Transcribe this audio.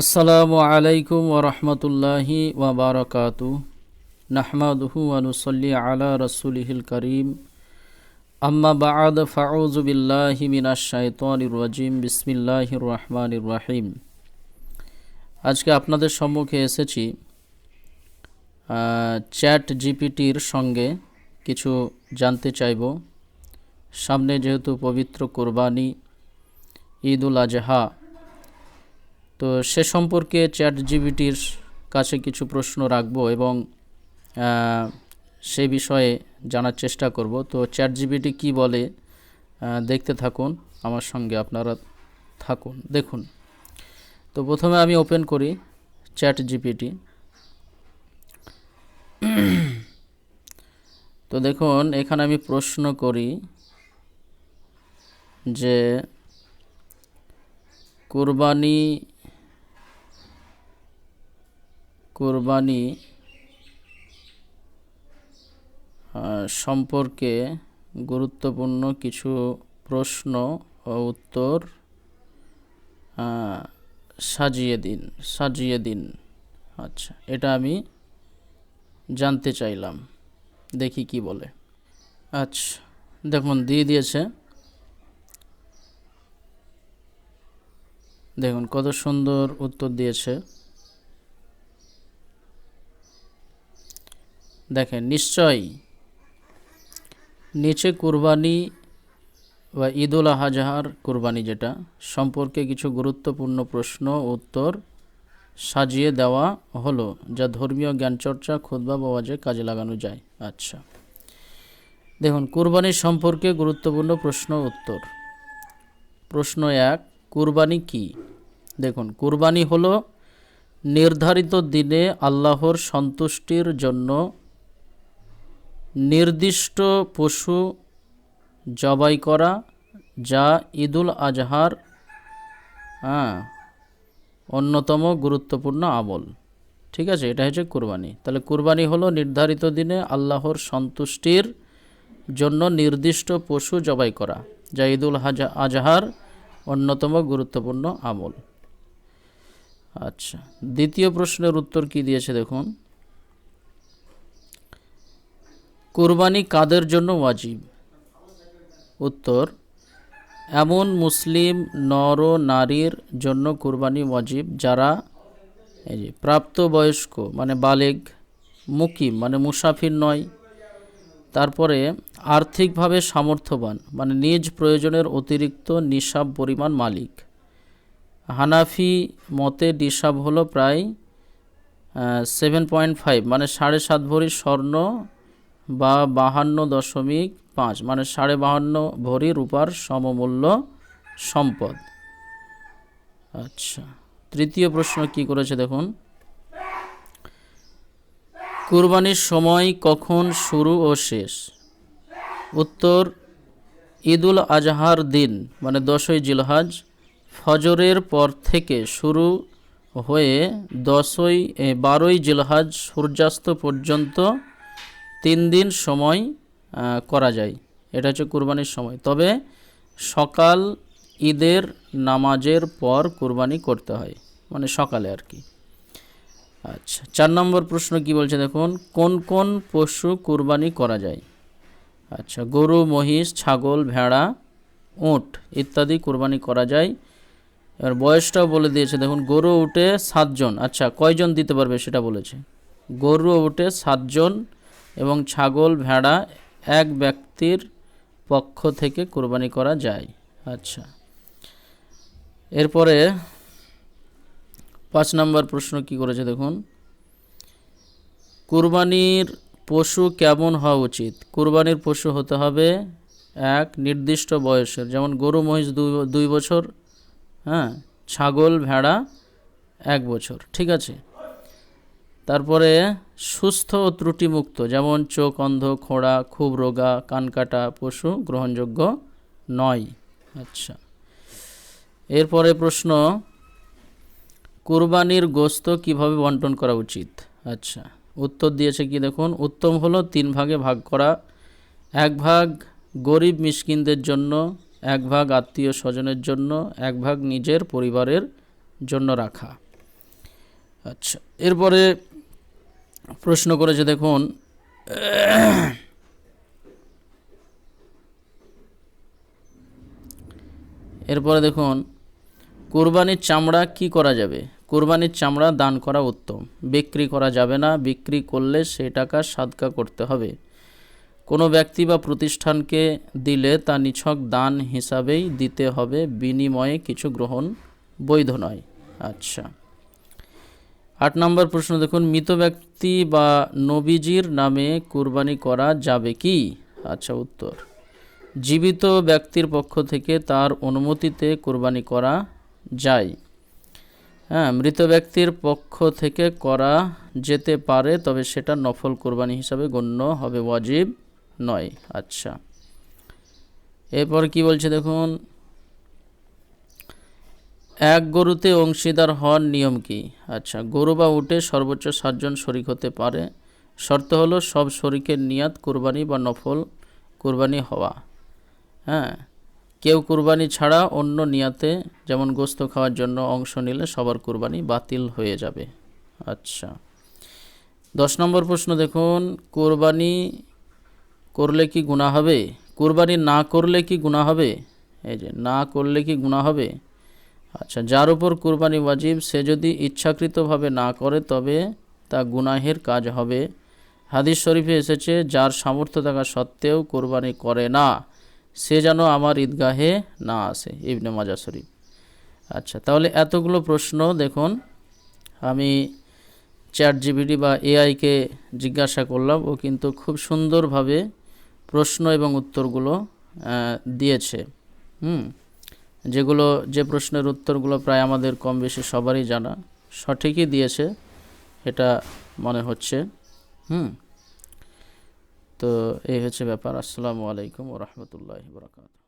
আসসালামু আলাইকুম ওরহমতুল্লাহি ওবরকাতু নাহমাদুহু আনুসল্লি আলা রসুলিহিল করিম। আম্মা বাদ ফাউজু বিল্লাহি মিনাশ শাইতানির রাজিম। বিসমিল্লাহির রহমানির রহিম। আজকে আপনাদের সম্মুখে এসেছি চ্যাট জিপিটির সঙ্গে কিছু জানতে চাইব। সামনে যেহেতু পবিত্র কোরবানি ঈদ উল আজহা তো সে সম্পর্কে চ্যাট জিবিটির কাছে কিছু প্রশ্ন রাখব এবং সে বিষয়ে জানার চেষ্টা করব। তো চ্যাট জিবিটি কী বলে দেখতে থাকুন, আমার সঙ্গে আপনারা থাকুন, দেখুন। তো প্রথমে আমি ওপেন করি চ্যাট জিপিটি তো দেখুন, এখানে আমি প্রশ্ন করি যে, কোরবানি কোরবানি সম্পর্কে গুরুত্বপূর্ণ কিছু প্রশ্ন ও উত্তর সাজিয়ে দিন সাজিয়ে দিন। আচ্ছা এটা আমি জানতে চাইলাম। দেখি কি বলে। আচ্ছা দেখুন, দিয়ে দিয়েছে। দেখুন, কত সুন্দর উত্তর দিয়েছে। দেখেন নিশ্চয়ই নিচে কুরবানি বা ঈদুল আহাজাহার কুরবানি যেটা, সম্পর্কে কিছু গুরুত্বপূর্ণ প্রশ্ন, উত্তর সাজিয়ে দেওয়া হলো, যা ধর্মীয় জ্ঞানচর্চা খুদ্া বা ওয়াজে কাজে লাগানো যায়। আচ্ছা। দেখুন, কুরবানি সম্পর্কে গুরুত্বপূর্ণ প্রশ্ন, উত্তর। প্রশ্ন এক, কুরবানি কি? দেখুন, কুরবানি হলো নির্ধারিত দিনে আল্লাহর সন্তুষ্টির জন্য নির্দিষ্ট পশু জবাই করা, যা ঈদুল আজহার হ্যাঁ অন্যতম গুরুত্বপূর্ণ আমল। ঠিক আছে, এটা হচ্ছে কুরবানি। তাহলে কুরবানি হলো নির্ধারিত দিনে আল্লাহর সন্তুষ্টির জন্য নির্দিষ্ট পশু জবাই করা, যা ঈদুল হাজা, আজহার অন্যতম গুরুত্বপূর্ণ আমল। আচ্ছা দ্বিতীয় প্রশ্নের উত্তর কি দিয়েছে দেখুন। কুরবানি কাদের জন্য ওয়াজিব? উত্তর, এমন মুসলিম নর নারীর জন্য কুরবানি ওয়াজিব যারা এই যে প্রাপ্তবয়স্ক মানে বালেগ, মুকিম মানে মুসাফির নয়, তারপরে আর্থিকভাবে সামর্থ্যবান মানে নিজ প্রয়োজনের অতিরিক্ত নিসাব পরিমাণ মালিক। হানাফি মতে নিসাব হলো প্রায় সেভেন পয়েন্ট ফাইভ মানে সাড়ে সাত ভরি স্বর্ণ বা বাহান্ন দশমিক পাঁচ মানে সাড়ে বাহান্ন ভরি রূপার সমমূল্য সম্পদ। আচ্ছা তৃতীয় প্রশ্ন কি করেছে দেখুন। কুরবানির সময় কখন শুরু ও শেষ? উত্তর, ঈদুল আজহার দিন মানে দশই জিলহাজ, ফজরের পর থেকে শুরু হয়ে দশই বারোই জিলহাজ সূর্যাস্ত পর্যন্ত তিন দিন সময় করা যায়। এটা হচ্ছে কুরবানির সময়। তবে সকাল ঈদের নামাজের পর কুরবানি করতে হয় মানে সকালে আর কি। আচ্ছা চার নম্বর প্রশ্ন কি বলছে দেখুন, কোন কোন পশু কুরবানি করা যায়? আচ্ছা গরু, মহিষ, ছাগল, ভেড়া, উট ইত্যাদি কুরবানি করা যায়। এবার বয়সটাও বলে দিয়েছে, দেখুন, গরু উঠে সাতজন। আচ্ছা কয়জন দিতে পারবে সেটা বলেছে? গরু উঠে সাতজন এবং ছাগল, ভেড়া এক ব্যক্তির পক্ষ থেকে কুরবানি করা যায়। আচ্ছা। এরপরে পাঁচ নম্বর প্রশ্ন কি করেছে দেখুন? কুরবানির পশু কেমন হওয়া উচিত? কুরবানির পশু হতে হবে এক নির্দিষ্ট বয়সের, যেমন গরু, মহিষ দুই বছর হ্যাঁ ছাগল, ভেড়া এক বছর, ঠিক আছে? তারপরে সুস্থ ও ত্রুটিমুক্ত, যেমন চোখ, অন্ধ, খোঁড়া, খুব রোগা কানকাটা পশু গ্রহণযোগ্য নয়। আচ্ছা। এরপরে প্রশ্ন, কুরবানির গোস্ত কীভাবে বন্টন করা উচিত? আচ্ছা উত্তর দিয়েছে কি দেখুন, উত্তম হলো তিন ভাগে ভাগ করা। এক ভাগ গরিব মিসকিনদের জন্য, এক ভাগ আত্মীয় স্বজনের জন্য, এক ভাগ নিজের পরিবারের জন্য রাখা। আচ্ছা এরপরে প্রশ্ন করেছে, দেখুন। এরপরে দেখুন, কোরবানির চামড়া কি করা যাবে? কোরবানির চামড়া দান করা উত্তম। বিক্রি করা যাবে না, বিক্রি করলে সেই টাকা সাদকা করতে হবে। কোনো ব্যক্তি বা প্রতিষ্ঠানকে দিলে তা নিছক দান হিসাবেই দিতে হবে, বিনিময়ে কিছু গ্রহণ বৈধ নয়। আচ্ছা। আট নম্বর প্রশ্ন, দেখুন, মৃত ব্যক্তি বা নবীজির নামে কুরবানি করা যাবে কি? আচ্ছা উত্তর। জীবিত ব্যক্তির পক্ষ থেকে তার অনুমতিতে কুরবানি করা যায়। হ্যাঁ মৃত ব্যক্তির পক্ষ থেকে করা যেতে পারে, তবে সেটা নফল কোরবানি হিসাবে গণ্য হবে, ওয়াজিব নয়। আচ্ছা। এরপর কি বলছে, দেখুন এক গরুতে অংশীদার হওয়ার নিয়ম কি? আচ্ছা গরু বা উটে সর্বোচ্চ সাতজন শরিক হতে পারে। শর্ত হলো সব শরিকের নিয়াত কুরবানি বা নফল কুরবানি হওয়া। হ্যাঁ কেউ কুরবানি ছাড়া অন্য নিয়াতে যেমন গোস্ত খাওয়ার জন্য অংশ নিলে সবার কুরবানি বাতিল হয়ে যাবে। আচ্ছা দশ নম্বর প্রশ্ন দেখুন, কোরবানি করলে কি গুণা হবে? কোরবানি না করলে কি গুণা হবে? এই যে, না করলে কি গুণা হবে? আচ্ছা যার উপর কুরবানি ওয়াজিব, সে যদি ইচ্ছাকৃতভাবে না করে, তবে তা গুনাহের কাজ হবে। হাদিস শরীফে এসেছে, যার সামর্থ্য থাকা সত্ত্বেও কোরবানি করে না, সে যেন আমার ঈদগাহে না আসে। ইবনে মাজা শরীফ। আচ্ছা তাহলে এতগুলো প্রশ্ন, দেখুন, আমি চ্যাট জিবিডি বা এআইকে জিজ্ঞাসা করলাম, ও কিন্তু খুব সুন্দরভাবে প্রশ্ন এবং উত্তরগুলো দিয়েছে। হুম। যেগুলো, যে প্রশ্নের উত্তরগুলো প্রায় আমাদের কম বেশি সবারই জানা। সঠিকই দিয়েছে, এটা মনে হচ্ছে। হুম? তো এই হচ্ছে ব্যাপার। আসসালামু আলাইকুম ও রহমতুল্লাহ বরকাত